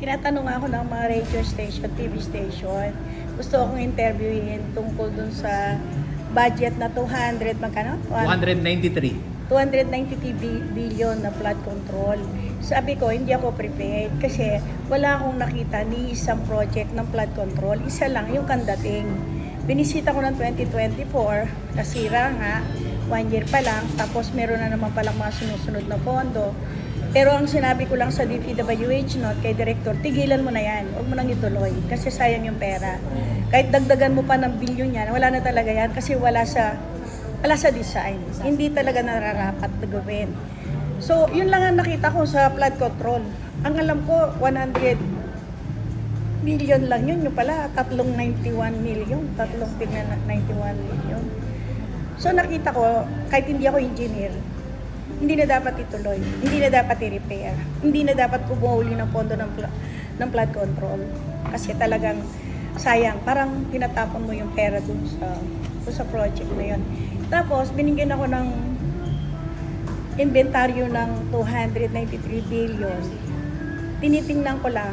tinatanong ako ng mga radio station, TV station. Gusto akong interviewin tungkol dun sa budget na 200, magkano? 193. 293 bi- billion na flood control. Sabi ko, hindi ako prepared kasi wala akong nakita ni isang project ng flood control. Isa lang, yung kandating. Binisita ko ng 2024, nasira nga, one year pa lang, tapos meron na naman palang mga sinusunod na pondo. Pero ang sinabi ko lang sa DPWH note kay Director, tigilan mo na yan, huwag mo nang ituloy kasi sayang yung pera. Kahit dagdagan mo pa ng bilyon yan, wala na talaga yan kasi wala sa wala sa design. Hindi talaga nararapat na gawin. So, yun lang ang nakita ko sa flood control. Ang alam ko, 100 million lang yun. Yung pala, tatlong 91 million. Tatlong tingnan na 91 million. So, nakita ko, kahit hindi ako engineer, hindi na dapat ituloy. Hindi na dapat i-repair. Hindi na dapat kumuhuli ng pondo ng, pla- ng flood control. Kasi talagang sayang. Parang tinatapon mo yung pera dun sa, dun sa project na yun. Tapos, binigyan ako ng inventaryo ng 293 billion. Tinitingnan ko lang,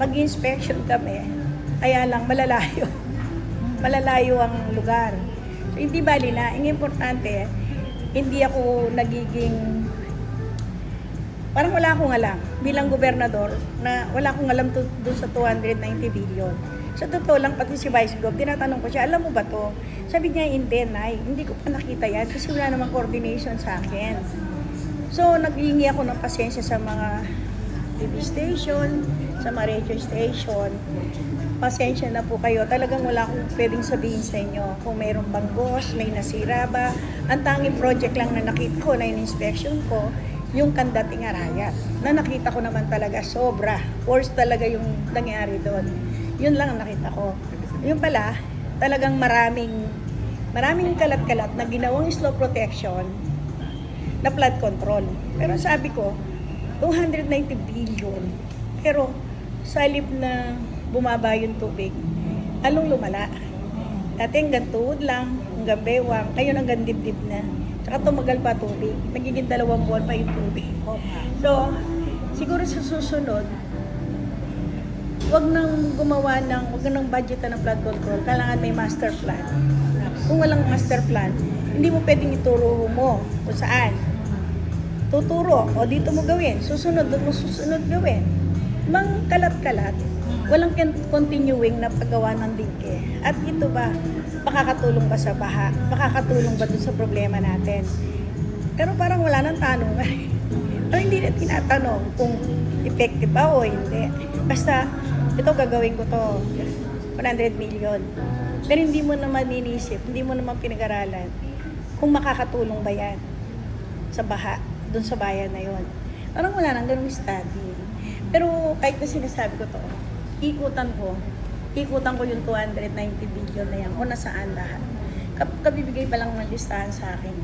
mag-inspection kami, kaya lang malalayo. malalayo ang lugar. Hindi bali na. Ang importante, hindi ako nagiging parang wala akong alam bilang gobernador na wala akong alam to, doon sa 290 billion. Sa totoo lang, pati si Vice Gov, tinatanong ko siya, alam mo ba to? Sabi niya, hindi, Nay. Hindi ko pa nakita yan kasi wala namang coordination sa akin. So, naghihingi ako ng pasensya sa mga TV station, sa mga radio station. Pasensya na po kayo. Talagang wala akong pwedeng sabihin sa inyo kung mayroong banggos, may nasira ba. Ang tanging project lang na nakita ko na in-inspection ko, yung kandating arayat. Na nakita ko naman talaga sobra. Worst talaga yung nangyari doon. Yun lang ang nakita ko. Yung pala, talagang maraming maraming kalat-kalat na ginawang slow protection na flood control. Pero sabi ko, 290 billion. Pero sa halip na bumaba yung tubig, along lumala. Dati hanggang tuhod lang, hanggang bewang, ngayon hanggang dibdib na. Tsaka tumagal pa tubig. Magiging dalawang buwan pa yung tubig. So, siguro sa susunod, wag nang gumawa ng, wag nang budgetan ng flood control. Kailangan may master plan. Kung walang master plan, hindi mo pwedeng ituro mo kung saan. Tuturo, o dito mo gawin. Susunod, doon mo susunod gawin. Mang kalat-kalat, walang con- continuing na paggawa ng dingke. At ito ba, makakatulong ba sa baha? Makakatulong ba dun sa problema natin? Pero parang wala nang tanong. Parang hindi na tinatanong kung effective ba o hindi. Basta, ito gagawin ko to. 100 million. Pero hindi mo naman inisip, hindi mo naman pinag-aralan kung makakatulong ba yan sa baha, dun sa bayan na yon. Parang wala nang ganung study. Pero kahit na sinasabi ko to, ikutan ko, ikutan ko yung 290 billion na yan kung nasaan lahat. Kap- Kabibigay pa lang ng listahan sa akin.